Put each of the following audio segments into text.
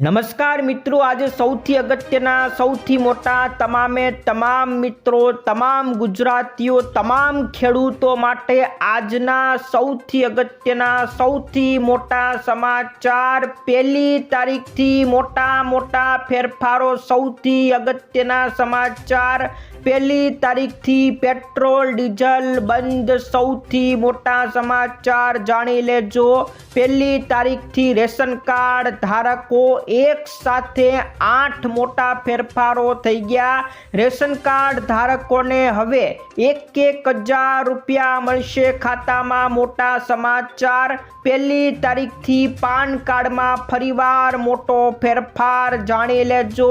નમસ્કાર મિત્રો, આજે સૌથી અગત્યના, સૌથી મોટા, તમામે તમામ મિત્રો, તમામ ગુજરાતીઓ, તમામ ખેડૂતો માટે આજના સૌથી અગત્યના, સૌથી મોટા સમાચાર. પહેલી તારીખથી મોટા મોટા ફેરફારો સૌથી અગત્યના સમાચાર. પહેલી તારીખથી પેટ્રોલ, ડીઝલ બંધ. સૌથી મોટા સમાચાર જાણી લેજો. પહેલી તારીખથી રેશન કાર્ડ ધારકો એક સાથે આઠ મોટા ફેરફારો થઈ ગયા. રેશન કાર્ડ ધારકોને હવે એક એક હજાર રૂપિયા મળશે ખાતામાં મોટા સમાચાર. પહેલી તારીખથી પાન કાર્ડમાં ફરીવાર મોટો ફેરફાર જાણી લેજો.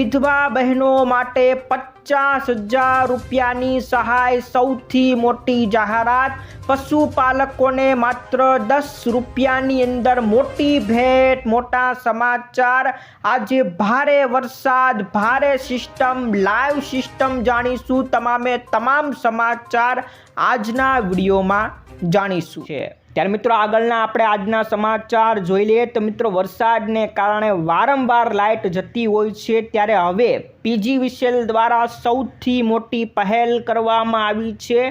વિધવા બહેનો માટે પચાસ હજાર રૂપિયાની સહાય સૌથી મોટી જાહેરાત. પશુપાલકોને માત્ર દસ રૂપિયાની અંદર મોટી ભેટ, મોટા સમાચાર. આજે ભારે વરસાદ, ભારે સિસ્ટમ, લાઈવ સિસ્ટમ જાણીશું. તમામે તમામ સમાચાર આજના વિડીયોમાં જાણીશું. છે ત્યારે મિત્રો આગળના આપણે આજના સમાચાર જોઈ લઈએ. તો મિત્રો વરસાદને કારણે વારંવાર લાઇટ જતી હોય છે. ત્યારે હવે પીજીવીસીએલ દ્વારા સૌથી મોટી પહેલ કરવામાં આવી છે.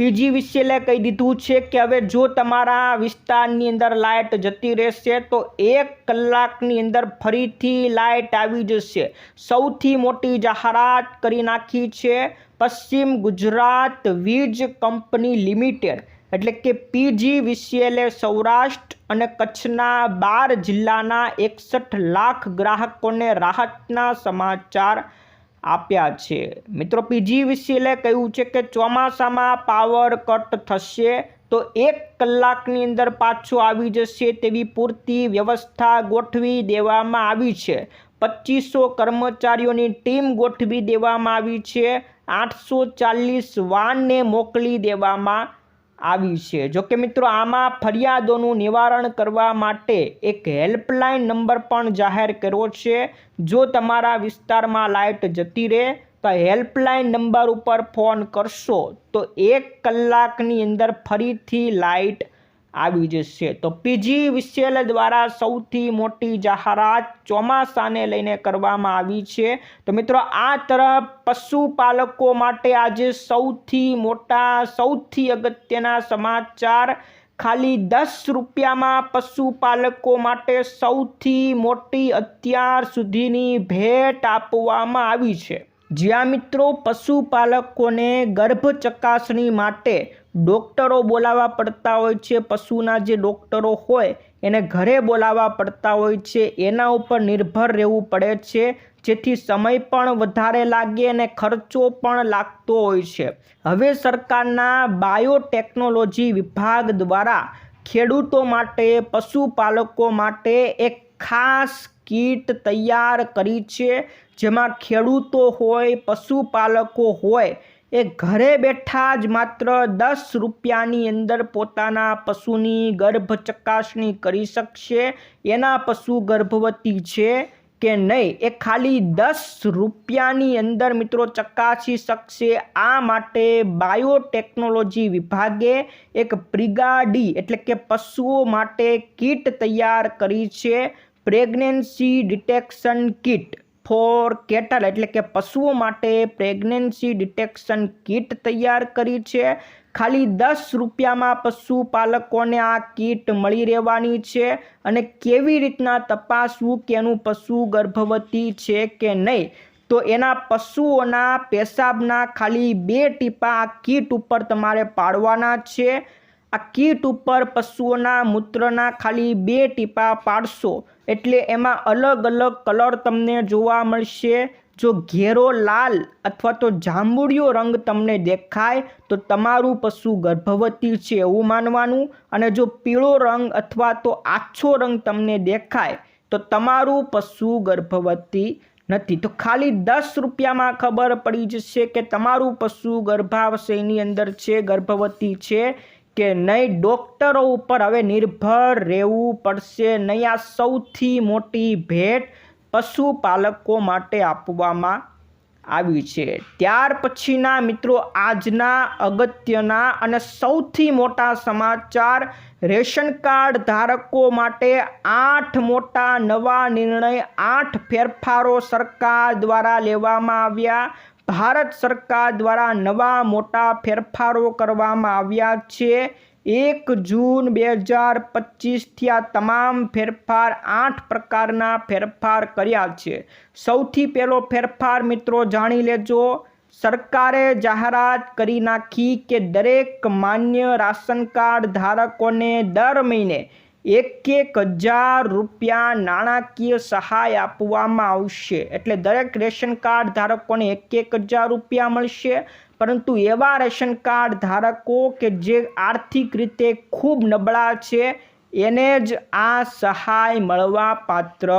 પીજીવીસીએલે કહી દીધું છે કે હવે જો તમારા વિસ્તારની અંદર લાઇટ જતી રહેશે, તો એક કલાકની અંદર ફરીથી લાઇટ આવી જશે. સૌથી મોટી જાહેરાત કરી નાખી છે પશ્ચિમ ગુજરાત વીજ કંપની લિમિટેડ. એટલે કે પીજી વિસીએલે સૌરાષ્ટ્ર અને કચ્છના બાર જિલ્લાના એકસઠ લાખ ગ્રાહકોને રાહતના સમાચાર આપ્યા છે. મિત્રો, પીજી વિસીએલે કહ્યું છે કે ચોમાસામાં પાવર કટ થશે તો એક કલાકની અંદર પાછો આવી જશે તેવી પૂરતી વ્યવસ્થા ગોઠવી દેવામાં આવી છે. પચીસો કર્મચારીઓની ટીમ ગોઠવી દેવામાં આવી છે. આઠસો ચાલીસ વાનને મોકલી દેવામાં આવી છે. જોકે મિત્રો, આમાં ફરિયાદોનું નિવારણ કરવા માટે એક હેલ્પલાઇન નંબર પણ જાહેર કર્યો છે. જો તમારા વિસ્તારમાં લાઇટ જતી રહે, તો હેલ્પલાઇન નંબર ઉપર ફોન કરશો. તો એક કલાકની અંદર ફરીથી લાઇટ આવી જશે તો પીજી વિસેલ દ્વારા સૌથી મોટી જાહેરાત ચોમાસાને લઈને કરવામાં આવી છે. તો મિત્રો, આ તરફ પશુપાલકો માટે આજે સૌથી મોટા, સૌથી અગત્યના સમાચાર. ખાલી દસ રૂપિયામાં પશુપાલકો માટે સૌથી મોટી અત્યાર સુધીની ભેટ આપવામાં આવી છે. જ્યાં મિત્રો, પશુપાલકોને ગર્ભ ચકાસણી માટે ડૉક્ટરો બોલાવવા પડતા હોય છે, પશુના જે ડૉક્ટરો હોય એને ઘરે બોલાવવા પડતા હોય છે, એના ઉપર નિર્ભર રહેવું પડે છે, જેથી સમય પણ વધારે લાગે અને ખર્ચો પણ લાગતો હોય છે. હવે સરકારના બાયોટેકનોલોજી વિભાગ દ્વારા ખેડૂતો માટે, પશુપાલકો માટે એક ખાસ કીટ તૈયાર કરી છે, જેમાં ખેડૂતો હોય, પશુપાલકો હોય એ ઘરે બેઠા જ માત્ર દસ રૂપિયાની અંદર પોતાના પશુની ગર્ભ ચકાસણી કરી શકશે. એના પશુ ગર્ભવતી છે કે નહીં એ ખાલી દસ રૂપિયાની અંદર મિત્રો ચકાસી શકશે. આ માટે બાયોટેકનોલોજી વિભાગે એક પ્રિગાડી એટલે કે પશુઓ માટે કીટ તૈયાર કરી છે. Pregnancy detection kit. For cattle, એટલે કે પશુઓ માટે પ્રેગ્નન્સી ડિટેક્શન કીટ તૈયાર કરી છે. ખાલી દસ રૂપિયામાં પશુપાલકોને આ કીટ મળી રહેવાની છે અને કેવી રીતના તપાસવું કે એનું પશુ ગર્ભવતી છે કે નહીં? તો એના પશુઓના પેશાબના ખાલી બે ટીપા આ કીટ ઉપર તમારે પાડવાના છે. આ કીટ ઉપર પશુઓના મૂત્રના ખાલી બે ટીપા પાડશો એટલે એમાં અલગ અલગ કલર તમને જોવા મળશે. જો ઘેરો લાલ અથવા તો જાંબુડિયો રંગ તમને દેખાય, તો તમારું પશુ ગર્ભવતી છે એવું માનવાનું. અને જો પીળો રંગ અથવા તો આછો રંગ તમને દેખાય, તો તમારું પશુ ગર્ભવતી નથી. તો ખાલી દસ રૂપિયામાં ખબર પડી જશે કે તમારું પશુ ગર્ભાશયની અંદર છે, ગર્ભવતી છે. કે નહીં, ડૉક્ટરો ઉપર હવે નિર્ભર રહેવું પડશે. નહીં આ સૌથી મોટી ભેટ પશુપાલકો માટે આપવામાં આવી છે. ત્યાર પછીના મિત્રો, આજના અગત્યના અને સૌથી મોટા સમાચાર, રેશન કાર્ડ ધારકો માટે આઠ મોટા નવા નિર્ણય, આઠ ફેરફારો સરકાર દ્વારા લેવામાં આવ્યા. ભારત સરકાર દ્વારા નવા મોટા ફેરફારો કરવામાં આવ્યા છે. એક જૂન બે હજાર પચીસથી આ તમામ ફેરફાર આઠ પ્રકારના ફેરફાર કર્યા છે. સૌથી પહેલો ફેરફાર મિત્રો જાણી લેજો. સરકારે જાહેરાત કરી નાખી કે દરેક માન્ય રાશન કાર્ડ ધારકોને દર મહિને એક એક હજાર રૂપિયા નાણાકીય સહાય આપવામાં આવશે. એટલે દરેક રેશન કાર્ડ ધારકોને એક એક હજાર રૂપિયા મળશે. પરંતુ એવા રેશન કાર્ડ ધારકો કે જે આર્થિક રીતે ખૂબ નબળા છે, એને જ આ સહાય મળવા પાત્ર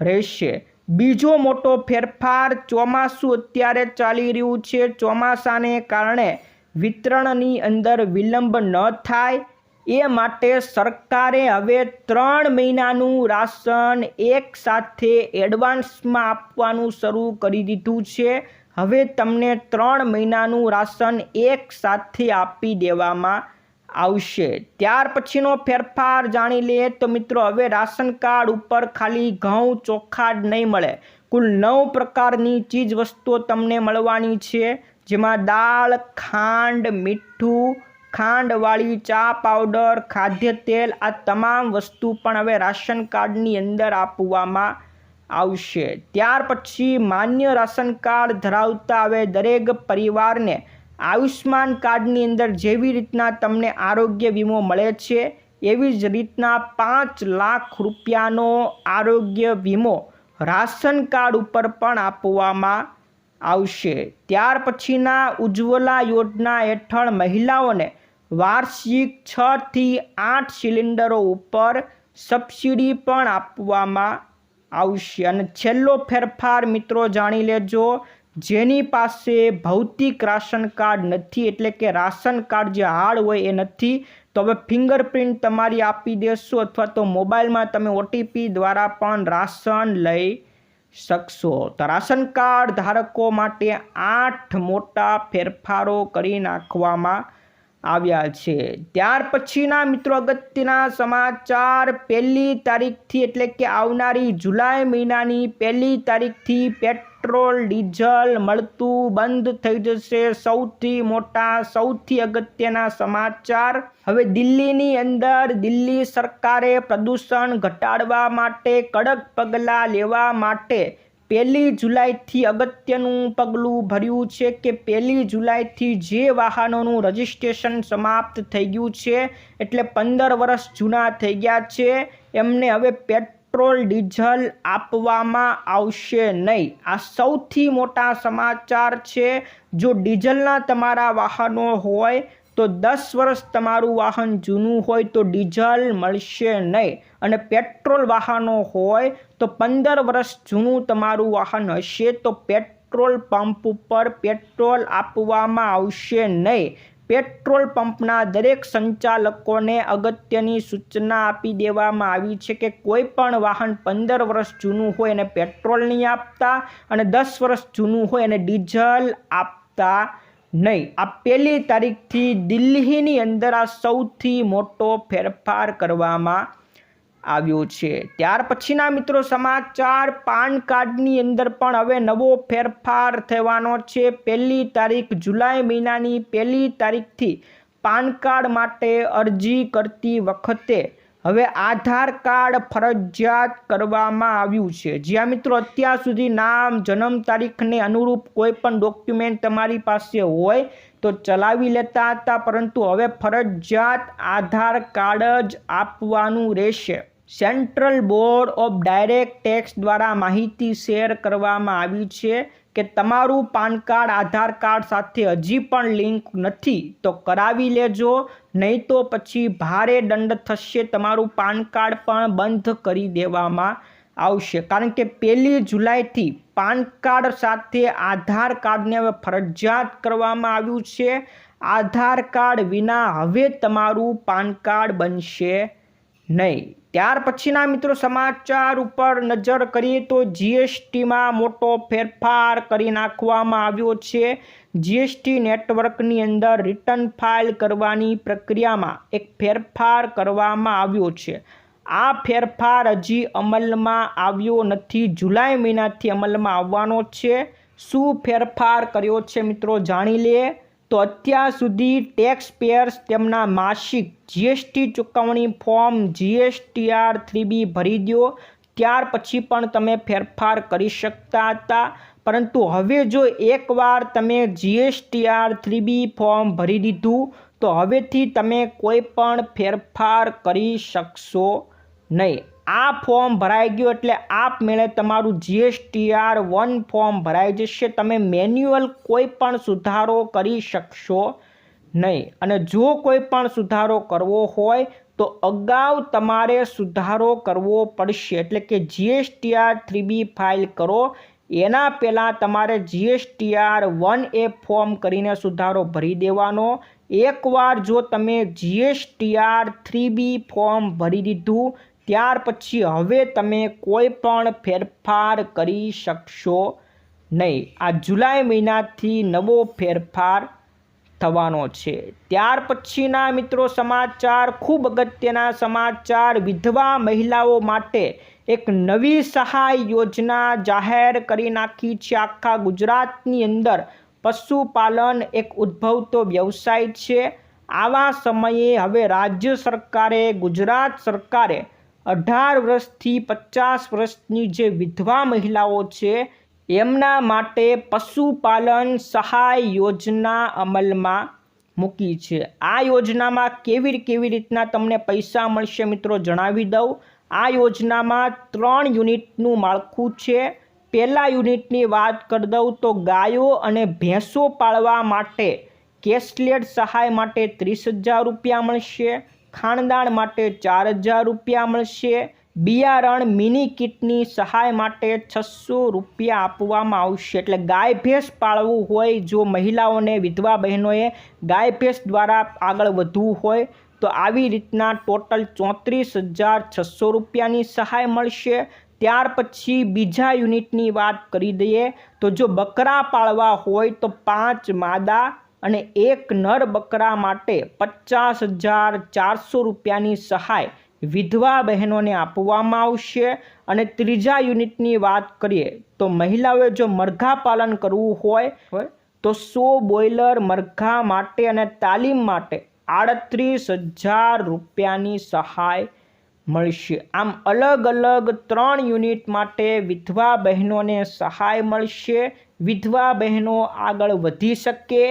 રહેશે. બીજો મોટો ફેરફાર ચોમાસું અત્યારે ચાલી રહ્યું છે. ચોમાસાને કારણે વિતરણની અંદર વિલંબ ન થાય. એ માટે સરકારે હવે ત્રણ મહિનાનું રાશન એક સાથે એડવાન્સમાં આપવાનું શરૂ કરી દીધું છે. હવે તમને ત્રણ મહિનાનું રાશન એક સાથે આપી દેવામાં આવશે. ત્યાર પછીનો ફેરફાર જાણી લઈએ તો મિત્રો, હવે રાશન કાર્ડ ઉપર ખાલી ઘઉં ચોખા જ નહીં મળે. કુલ નવ પ્રકારની ચીજ વસ્તુઓ તમને મળવાની છે, જેમાં દાળ, ખાંડ, મીઠું ખાંડવાળી ચા પાવડર ખાદ્ય તેલ આ તમામ વસ્તુ પણ હવે રાશન કાર્ડની અંદર આપવામાં આવશે. ત્યાર પછી માન્ય રાશન કાર્ડ ધરાવતા હવે દરેક પરિવારને આયુષ્માન કાર્ડની અંદર જેવી રીતના તમને આરોગ્ય વીમો મળે છે, એવી જ રીતના પાંચ લાખ રૂપિયાનો આરોગ્ય વીમો રાશન કાર્ડ ઉપર પણ આપવામાં આવશે. ત્યાર પછીના ઉજ્જવલા યોજના હેઠળ મહિલાઓને વાર્ષિક છથી આઠ સિલિન્ડરો ઉપર સબસિડી પણ આપવામાં આવશે. અને છેલ્લો ફેરફાર મિત્રો જાણી લેજો, જેની પાસે ભૌતિક રાશન કાર્ડ નથી, એટલે કે રાશન કાર્ડ જે હાર્ડ હોય એ નથી, તો હવે ફિંગરપ્રિન્ટ તમારી આપી દેશો અથવા તો મોબાઈલમાં તમે ઓટીપી દ્વારા પણ રાશન લઈ શકશો. તો રાશન કાર્ડ ધારકો માટે આઠ મોટા ફેરફારો કરી નાખવામાં આવ્યા છે. ત્યાર પછીના મિત્રો અગત્યના સમાચાર, પહેલી તારીખથી એટલે કે આવનારી જુલાઈ મહિનાની પહેલી તારીખથી પેટ્રોલ, ડીઝલ મળતું બંધ થઈ જશે. સૌથી મોટા, સૌથી અગત્યના સમાચાર. હવે દિલ્હીની અંદર દિલ્હી સરકારે પ્રદૂષણ ઘટાડવા માટે કડક પગલાં લેવા માટે પહેલી જુલાઈથી અગત્યનું પગલું ભર્યું છે કે પહેલી જુલાઈથી જે વાહનોનું રજિસ્ટ્રેશન સમાપ્ત થઈ ગયું છે, એટલે પંદર વર્ષ જૂના થઈ ગયા છે, એમને હવે પેટ્રોલ, ડીઝલ આપવામાં આવશે નહીં. આ સૌથી મોટા સમાચાર છે, જો ડીઝલના તમારા વાહનો હોય તો દસ વર્ષ તમારું વાહન જૂનું હોય તો ડીઝલ મળશે નહીં. અને પેટ્રોલ વાહનો હોય તો પંદર વર્ષ જૂનું તમારું વાહન હશે તો પેટ્રોલ પંપ ઉપર પેટ્રોલ આપવામાં આવશે નહીં. પેટ્રોલ પંપના દરેક સંચાલકોને અગત્યની સૂચના આપી દેવામાં આવી છે કે કોઈ પણ વાહન પંદર વર્ષ જૂનું હોય એને પેટ્રોલ નહીં આપતા અને દસ વર્ષ જૂનું હોય એને ડીઝલ આપતા નહીં, આ પહેલી તારીખથી દિલ્હીની અંદર આ સૌથી મોટો ફેરફાર કરવામાં આવ્યો છે. ત્યાર પછીના મિત્રો, સમાચાર, પાન કાર્ડની અંદર પણ હવે નવો ફેરફાર થવાનો છે. પહેલી તારીખ જુલાઈ મહિનાની પહેલી તારીખથી પાન કાર્ડ માટે અરજી કરતી વખતે હવે આધાર કાર્ડ ફરજિયાત કરવામાં આવ્યું છે. જ્યાં મિત્રો, અત્યાર સુધી નામ, જન્મ તારીખને અનુરૂપ કોઈ પણ ડોક્યુમેન્ટ તમારી પાસે હોય તો ચલાવી લેતા હતા, પરંતુ હવે ફરજિયાત આધાર કાર્ડ જ આપવાનું રહેશે. Central board of direct tax દ્વારા માહિતી શેર કરવામાં આવી છે કે તમારું પાન કાર્ડ, આધાર કાર્ડ સાથે હજી પણ લિંક નથી. તો કરાવી લેજો. નહીં તો પછી ભારે દંડ થશે, તમારું પાન કાર્ડ પણ બંધ કરી દેવામાં આવશે. કારણ કે પહેલી જુલાઈથી પાન કાર્ડ સાથે આધાર કાર્ડને હવે ફરજિયાત કરવામાં આવ્યું છે. આધાર કાર્ડ વિના હવે તમારું પાન કાર્ડ બનશે નહીં. ત્યાર પછીના મિત્રો સમાચાર ઉપર નજર કરીએ તો જીએસટીમાં મોટો ફેરફાર કરી નાખવામાં આવ્યો છે. જીએસટી નેટવર્કની અંદર રિટર્ન ફાઇલ કરવાની પ્રક્રિયામાં એક ફેરફાર કરવામાં આવ્યો છે. આ ફેરફાર હજી અમલમાં આવ્યો નથી. જુલાઈ મહિનાથી અમલમાં આવવાનો છે. શું ફેરફાર કર્યો છે મિત્રો જાણી લે. તો અત્યાર સુધી ટેક્સ પેયર્સ તેમના માસિક જીએસટી ચૂકવણી ફોર્મ જીએસટીઆર થ્રી બી ભરી દો ત્યાર પછી પણ તમે ફેરફાર કરી શકતા હતા. પરંતુ હવે જો એકવાર તમે જીએસટીઆર થ્રી બી ફોર્મ ભરી દીધું, તો હવેથી તમે કોઈ પણ ફેરફાર કરી શકશો નહીં. આ ફોર્મ ભરાઈ ગયું એટલે આપમેળે તમારું જીએસટીઆર વન ફોર્મ ભરાઈ જશે. તમે મેન્યુઅલ કોઈ પણ સુધારો કરી શકશો નહીં. અને જો કોઈ પણ સુધારો કરવો હોય, તો અગાઉ તમારે સુધારો કરવો પડશે. એટલે કે જીએસટીઆર થ્રી બી ફાઇલ કરો. એના પહેલાં તમારે જીએસટીઆર વન એ ફોર્મ કરીને સુધારો ભરી દેવાનો. એકવાર જો તમે જીએસટીઆર થ્રી બી ફોર્મ ભરી દીધું ત્યાર પછી હવે તમે કોઈ પણ ફેરફાર કરી શકશો નહીં. આ જુલાઈ મહિનાથી નવો ફેરફાર થવાનો છે. ત્યાર પછીના મિત્રો સમાચાર, ખૂબ અગત્યના સમાચાર. વિધવા મહિલાઓ માટે એક નવી સહાય યોજના જાહેર કરી નાખી છે. આખા ગુજરાતની અંદર પશુપાલન એક ઉદ્ભવતો વ્યવસાય છે. આવા સમયે હવે રાજ્ય સરકારે, ગુજરાત સરકારે અઢાર વર્ષથી પચાસ વર્ષની જે વિધવા મહિલાઓ છે, એમના માટે પશુપાલન સહાય યોજના અમલમાં મૂકી છે. આ યોજનામાં કેવી કેવી રીતના તમને પૈસા મળશે મિત્રો જણાવી દઉં. આ યોજનામાં ત્રણ યુનિટનું માળખું છે. પહેલા યુનિટની વાત કરી દઉં તો ગાયો અને ભેંસો પાળવા માટે કેશલેટ સહાય માટે ત્રીસ હજાર રૂપિયા મળશે. ખાણદાણ માટે ચાર હજાર રૂપિયા મળશે. બિયારણ મિની કિટની સહાય માટે છસો રૂપિયા આપવામાં આવશે. એટલે ગાય ભેંસ પાળવું હોય, જો મહિલાઓને, વિધવા બહેનોએ ગાય ભેંસ દ્વારા આગળ વધવું હોય, તો આવી રીતના ટોટલ ચોત્રીસ હજાર છસો રૂપિયાની સહાય મળશે. ત્યાર પછી બીજા યુનિટની વાત કરી દઈએ, તો જો બકરા પાળવા હોય, તો પાંચ માદા અને એક નર બકરા માટે પચાસ હજાર ચારસો રૂપિયાની સહાય વિધવા બહેનોને આપવામાં આવશે. અને ત્રીજા યુનિટની વાત કરીએ તો મહિલાઓએ જો મરઘા પાલન કરવું હોય તો સો બોઇલર મરઘા માટે અને તાલીમ માટે આડત્રીસ હજાર રૂપિયાની સહાય મળશે. આમ અલગ અલગ ત્રણ યુનિટ માટે વિધવા બહેનોને સહાય મળશે. વિધવા બહેનો આગળ વધી શકે.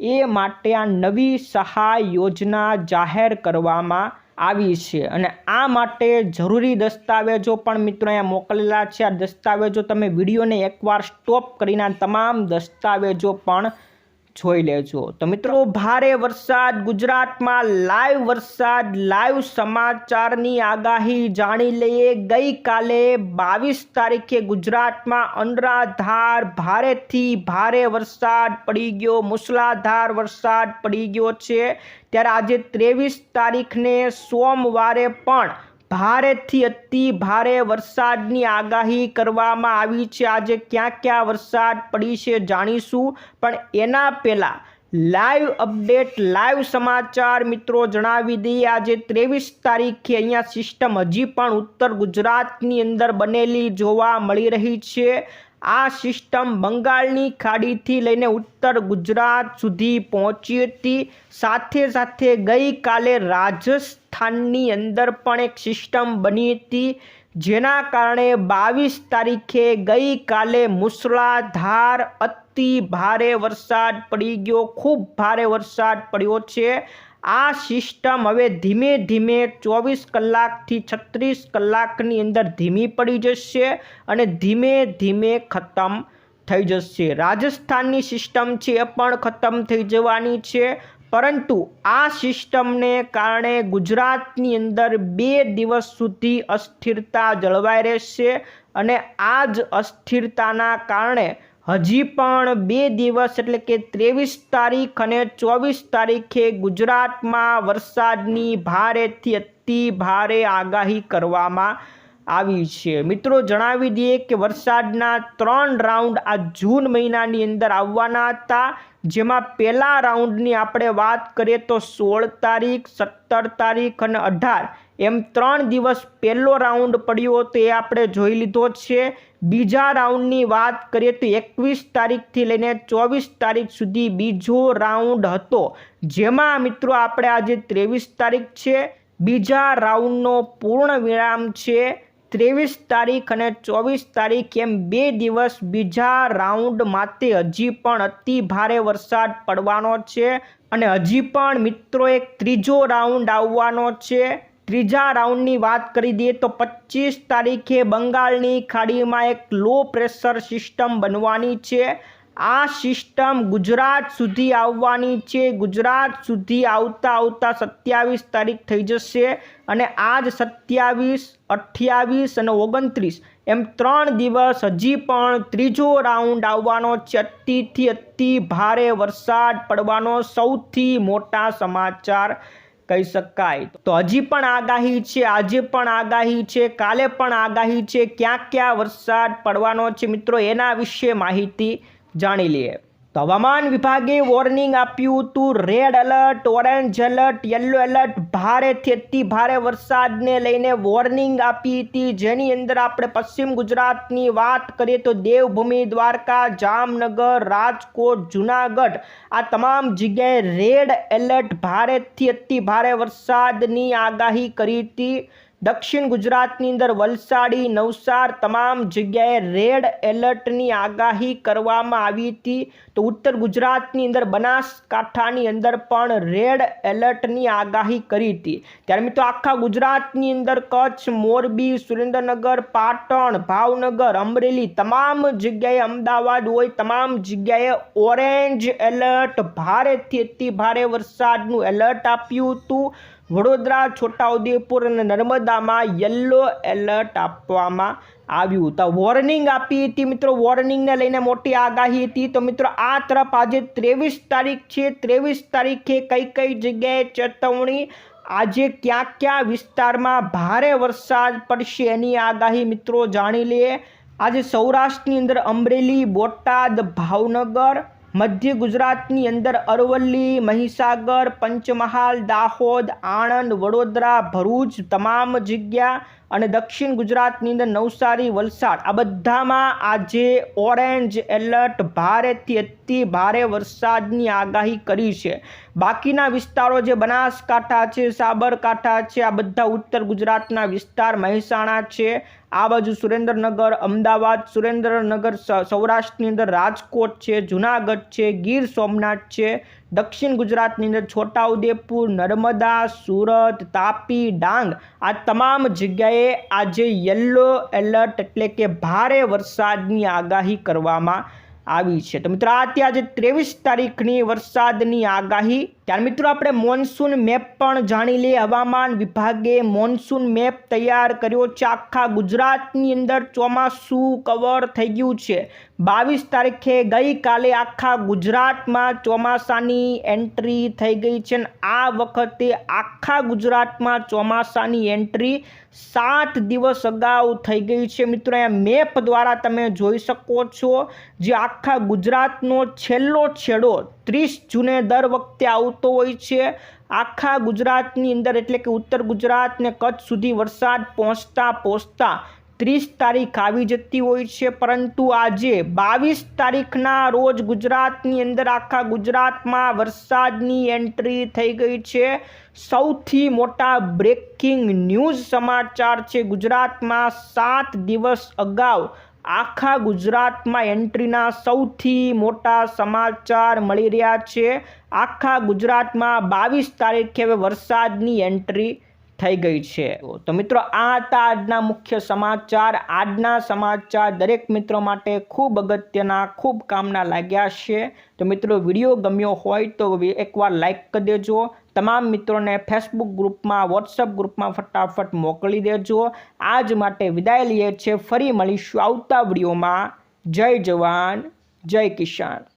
એ માટે આ નવી સહાય યોજના જાહેર કરવામાં આવી છે. અને આ માટે જરૂરી દસ્તાવેજો પણ મિત્રો અહીંયા મોકલેલા છે. આ દસ્તાવેજો તમે વિડીયોને એકવાર સ્ટોપ કરીને તમામ દસ્તાવેજો પણ જોઈ લેજો. તો મિત્રો, ભારે વરસાદ, ગુજરાતમાં લાઈવ વરસાદ, લાઈવ સમાચારની આગાહી જાણી લઈએ. ગઈકાલે બાવીસ તારીખે ગુજરાતમાં અનરાધાર ભારેથી ભારે વરસાદ પડી ગયો. મુસલાધાર વરસાદ પડી ગયો છે. ત્યારે આજે ત્રેવીસ તારીખને સોમવારે પણ ભારેથી અતિ ભારે વરસાદની આગાહી કરવામાં આવી છે. આજે ક્યાં ક્યાં વરસાદ પડી છે જાણીશું. પણ એના પહેલાં લાઈવ અપડેટ, લાઈવ સમાચાર મિત્રો જણાવી દઈએ. આજે ત્રેવીસ તારીખે અહીંયા સિસ્ટમ હજી પણ ઉત્તર ગુજરાતની અંદર બનેલી જોવા મળી રહી છે. આ સિસ્ટમ બંગાળની ખાડીથી લઈને ઉત્તર ગુજરાત સુધી પહોંચી હતી. સાથે સાથે ગઈકાલે રાજસ્થાનની અંદર પણ એક સિસ્ટમ બની હતી, જેના કારણે બાવીસ તારીખે ગઈકાલે મુસળાધાર અતિ ભારે વરસાદ પડી ગયો. ખૂબ ભારે વરસાદ પડ્યો છે. આ સિસ્ટમ હવે ધીમે ધીમે ચોવીસ કલાકથી છત્રીસ કલાકની અંદર ધીમી પડી જશે અને ધીમે ધીમે ખતમ થઈ જશે. રાજસ્થાનની સિસ્ટમ છે એ પણ ખતમ થઈ જવાની છે, પરંતુ આ સિસ્ટમને કારણે ગુજરાતની અંદર બે દિવસ સુધી અસ્થિરતા જળવાઈ રહેશે અને આ જ અસ્થિરતાના કારણે હજી પણ બે દિવસ એટલે કે ત્રેવીસ તારીખ અને ચોવીસ તારીખે ગુજરાતમાં વરસાદની ભારેથી અતિ ભારે આગાહી કરવામાં આવી છે. મિત્રો, જણાવી દઈએ કે વરસાદના ત્રણ રાઉન્ડ આ જૂન મહિનાની અંદર આવવાના હતા. જેમાં પહેલા રાઉન્ડની આપણે વાત કરીએ તો સોળ તારીખ, સત્તર તારીખ અને અઢાર. એમ ત્રણ દિવસ પહેલો રાઉન્ડ પડ્યો હતો એ આપણે જોઈ લીધો છે. બીજા રાઉન્ડની વાત કરીએ તો એકવીસ તારીખથી લઈને ચોવીસ તારીખ સુધી બીજો રાઉન્ડ હતો. જેમાં મિત્રો આપણે આજે ત્રેવીસ તારીખ છે. બીજા રાઉન્ડનો પૂર્ણ વિરામ છે. ત્રેવીસ તારીખ અને ચોવીસ તારીખ એમ બે દિવસ બીજા રાઉન્ડ માટે હજી પણ અતિ ભારે વરસાદ પડવાનો છે. અને હજી પણ મિત્રો એક ત્રીજો રાઉન્ડ આવવાનો છે. ત્રીજા રાઉન્ડની વાત કરી દઈએ તો પચીસ તારીખે બંગાળની ખાડીમાં એક લો પ્રેશર સિસ્ટમ બનવાની છે. આ સિસ્ટમ ગુજરાત સુધી આવવાની છે. ગુજરાત સુધી આવતા આવતા સત્યાવીસ તારીખ થઈ જશે અને આજ સત્યાવીસ, અઠ્યાવીસ અને ઓગણત્રીસ એમ ત્રણ દિવસ હજી પણ ત્રીજો રાઉન્ડ આવવાનો છે. અતિથી અતિ ભારે વરસાદ પડવાનો સૌથી મોટા સમાચાર કહી શકાય. તો હજી પણ આગાહી છે, આજે પણ આગાહી છે, કાલે પણ આગાહી છે, ક્યાં ક્યાં વરસાદ પડવાનો છે મિત્રો, એના વિશે માહિતી જાણી લઈએ. તો હવામાન વિભાગે વોર્નિંગ આપ્યું હતું. Red alert orange alert yellow alert ભારેથી અતિ ભારે વરસાદને લઈને વોર્નિંગ આપી હતી. જેની અંદર આપણે પશ્ચિમ ગુજરાતની વાત કરીએ તો દેવભૂમિ, દ્વારકા, જામનગર, રાજકોટ, જુનાગઢ આ તમામ જગ્યાએ રેડ એલર્ટ ભારેથી અતિ ભારે વરસાદની આગાહી કરી હતી. દક્ષિણ ગુજરાતની અંદર વલસાડી, નવસાર તમામ જગ્યાએ રેડ એલર્ટની આગાહી કરવામાં આવી હતી. તો ઉત્તર ગુજરાતની અંદર બનાસકાંઠાની અંદર પણ રેડ એલર્ટની આગાહી કરી હતી. ત્યારે મિત્રો આખા ગુજરાતની અંદર કચ્છ, મોરબી, સુરેન્દ્રનગર, પાટણ, ભાવનગર, અમરેલી તમામ જગ્યાએ અમદાવાદ હોય, તમામ જગ્યાએ ઓરેન્જ એલર્ટ, ભારેથી અતિ ભારે વરસાદનું એલર્ટ આપ્યું હતું. વડોદરા, છોટાઉદેપુર અને નર્મદામાં યલો એલર્ટ આપવામાં આવ્યું. તો વોર્નિંગ આપી હતી મિત્રો. વોર્નિંગને લઈને મોટી આગાહી હતી. તો મિત્રો, આ તરફ આજે ત્રેવીસ તારીખ છે. ત્રેવીસ તારીખે કઈ કઈ જગ્યાએ ચેતવણી? આજે ક્યાં ક્યાં વિસ્તારમાં ભારે વરસાદ પડશે એની આગાહી મિત્રો જાણી લઈએ. આજે સૌરાષ્ટ્રની અંદર અમરેલી, બોટાદ, ભાવનગર મધ્ય ગુજરાતની અંદર અરવલ્લી મહીસાગર પંચમહાલ દાહોદ આણંદ વડોદરા ભરૂચ તમામ જગ્યા અને દક્ષિણ ગુજરાતની અંદર નવસારી, વલસાડ, આ બધામાં આજે ઓરેન્જ એલર્ટ, ભારેથી અતિ ભારે વરસાદની આગાહી કરી છે. બાકીના વિસ્તારો જે બનાસકાંઠા છે, સાબરકાંઠા છે, આ બધા ઉત્તર ગુજરાતના વિસ્તાર મહેસાણા છે. આ બાજુ સુરેન્દ્રનગર, અમદાવાદ, સુરેન્દ્રનગર, સૌરાષ્ટ્રની અંદર રાજકોટ છે, જુનાગઢ છે, ગીર સોમનાથ છે દક્ષિણ ગુજરાતની અંદર છોટાઉદેપુર, નર્મદા, સુરત, તાપી, ડાંગ આ તમામ જગ્યાએ આજે યલો એલર્ટ એટલે કે ભારે વરસાદની આગાહી કરવામાં આવી છે. તો મિત્રો, આ આજે ત્રેવીસ તારીખની વરસાદની આગાહી. ત્યાર મિત્રો, આપણે મોન્સૂન મેપ પણ જાણી લઈએ. હવામાન વિભાગે મોન્સૂન મેપ તૈયાર કર્યો છે. આખા ગુજરાતની અંદર ચોમાસું કવર થઈ ગયું છે. બાવીસ તારીખે ગઈકાલે આખા ગુજરાતમાં ચોમાસાની એન્ટ્રી થઈ ગઈ છે અને આ વખતે આખા ગુજરાતમાં ચોમાસાની એન્ટ્રી સાત દિવસ અગાઉ થઈ ગઈ છે. મિત્રો, અહીંયા મેપ દ્વારા તમે જોઈ શકો છો જે આખા ગુજરાતનો છેલ્લો છેડો ત્રીસ જૂને દર વખતે આવતો હોય છે. આખા ગુજરાતની અંદર એટલે કે ઉત્તર ગુજરાત ને કચ્છ સુધી વરસાદ પહોંચતા પહોંચતા ત્રીસ તારીખ આવી જતી હોય છે, પરંતુ આજે બાવીસ તારીખના રોજ ગુજરાતની અંદર આખા ગુજરાતમાં વરસાદની એન્ટ્રી થઈ ગઈ છે. સૌથી મોટા બ્રેકિંગ ન્યૂઝ સમાચાર છે, ગુજરાતમાં સાત દિવસ અગાઉ આખા ગુજરાતમાં એન્ટ્રીના સૌથી મોટા સમાચાર મળી રહ્યા છે. આખા ગુજરાતમાં બાવીસ તારીખે હવે વરસાદની એન્ટ્રી થઈ ગઈ છે. તો મિત્રો, આ હતા આજના મુખ્ય સમાચાર. આજના સમાચાર દરેક મિત્રો માટે ખૂબ અગત્યના, ખૂબ કામના લાગ્યા છે. તો મિત્રો, વીડિયો ગમ્યો હોય તો એકવાર લાઇક કરી દેજો. તમામ મિત્રોને ફેસબુક ગ્રુપમાં વોટ્સઅપ ગ્રુપમાં ફટાફટ મોકલી દેજો. આજ માટે વિદાય લઈએ છીએ. ફરી મળીશું આવતા વિડીયોમાં. જય જવાન, જય કિસાન.